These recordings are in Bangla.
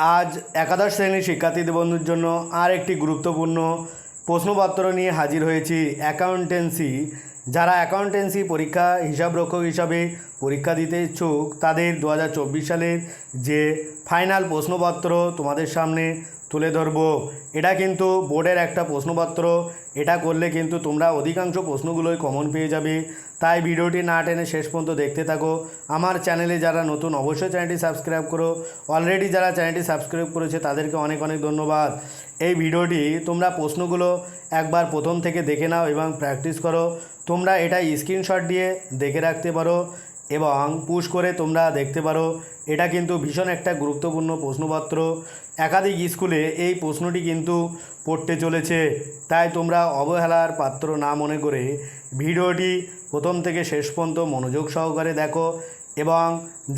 আজ একাদশ শ্রেণির শিক্ষার্থীদের বন্ধুর জন্য আর একটি গুরুত্বপূর্ণ প্রশ্নপত্র নিয়ে হাজির হয়েছি অ্যাকাউন্টেন্সি। যারা অ্যাকাউন্টেন্সি পরীক্ষা হিসাবরক্ষক হিসাবে পরীক্ষা দিতে ইচ্ছুক, তাদের দু হাজার চব্বিশ সালের যে ফাইনাল প্রশ্নপত্র তোমাদের সামনে তুলে ধরবো। এটা কিন্তু বোর্ডের একটা প্রশ্নপত্র। এটা করলে কিন্তু তোমরা অধিকাংশ প্রশ্নগুলোই কমন পেয়ে যাবে। তাই ভিডিওটি না টেনে শেষ পর্যন্ত দেখতে থাকো। আমার চ্যানেলে যারা নতুন অবশ্যই চ্যানেলটি সাবস্ক্রাইব করো। অলরেডি যারা চ্যানেলটি সাবস্ক্রাইব করেছে, তাদেরকে অনেক অনেক ধন্যবাদ। এই ভিডিওটি তোমরা প্রশ্নগুলো একবার প্রথম থেকে দেখে নাও এবং প্র্যাকটিস করো। তোমরা এটা স্ক্রিনশট দিয়ে দেখে রাখতে পারো। এবং পুশ করে তোমরা দেখতে পারো, এটা কিন্তু ভীষণ একটা গুরুত্বপূর্ণ প্রশ্নপত্র। একাধিক স্কুলে এই প্রশ্নটি কিন্তু পড়তে চলেছে, তাই তোমরা অবহেলার পাত্র না মনে করে ভিডিওটি প্রথম থেকে শেষ পর্যন্ত মনোযোগ সহকারে দেখো এবং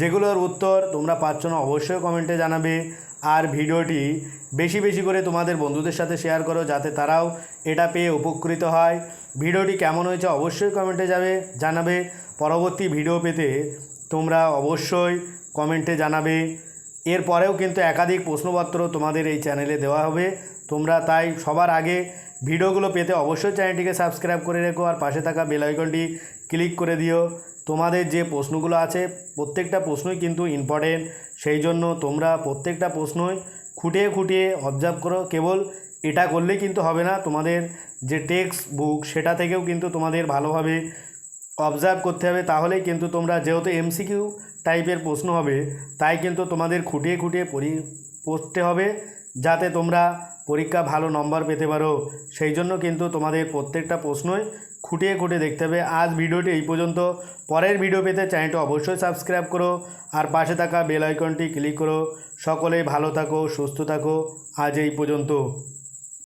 যেগুলোর উত্তর তোমরা পাচ্ছ না অবশ্যই কমেন্টে জানাবে। আর ভিডিওটি বেশি বেশি করে তোমাদের বন্ধুদের সাথে শেয়ার করো যাতে তারাও এটা পেয়ে উপকৃত হয়। ভিডিওটি কেমন হয়েছে অবশ্যই কমেন্টে যাবে, জানাবে। পরবর্তী ভিডিও পেতে তোমরা অবশ্যই কমেন্টে জানাবে। এরপরেও কিন্তু একাধিক প্রশ্নপত্র তোমাদের এই চ্যানেলে দেওয়া হবে। তোমরা তাই সবার আগে ভিডিওগুলো পেতে অবশ্যই চ্যানেলটিকে সাবস্ক্রাইব করে রেখো আর পাশে থাকা বেল আইকনটি ক্লিক করে দিও। তোমাদের যে প্রশ্নগুলো আছে, প্রত্যেকটা প্রশ্নই কিন্তু ইম্পর্টেন্ট সেই জন্য তোমরা প্রত্যেকটা প্রশ্নই খুঁটিয়ে খুঁটিয়ে অবজার্ভ করো। কেবল এটা করলেই কিন্তু হবে না। তোমাদের যে টেক্সট বুক সেটা থেকেও কিন্তু তোমাদের ভালোভাবে অবজার্ভ করতে হবে। তাহলেই কিন্তু তোমরা, যেহেতু এমসিকিউ টাইপের প্রশ্ন হবে, তাই কিন্তু তোমাদের খুঁটিয়ে খুঁটিয়ে পরি পড়তে হবে। যাতে তোমরা পরীক্ষা ভালো নম্বর পেতে পারো। সেই জন্য কিন্তু তোমাদের প্রত্যেকটা প্রশ্নই খুঁটিয়ে খুঁটে দেখতে হবে। আজ ভিডিওটি এই পর্যন্ত। পরের ভিডিও পেতে চ্যানেলটি অবশ্যই সাবস্ক্রাইব করো আর পাশে থাকা বেল আইকনটি ক্লিক করো। সকলেই ভালো থাকো, সুস্থ থাকো। আজ এই পর্যন্ত।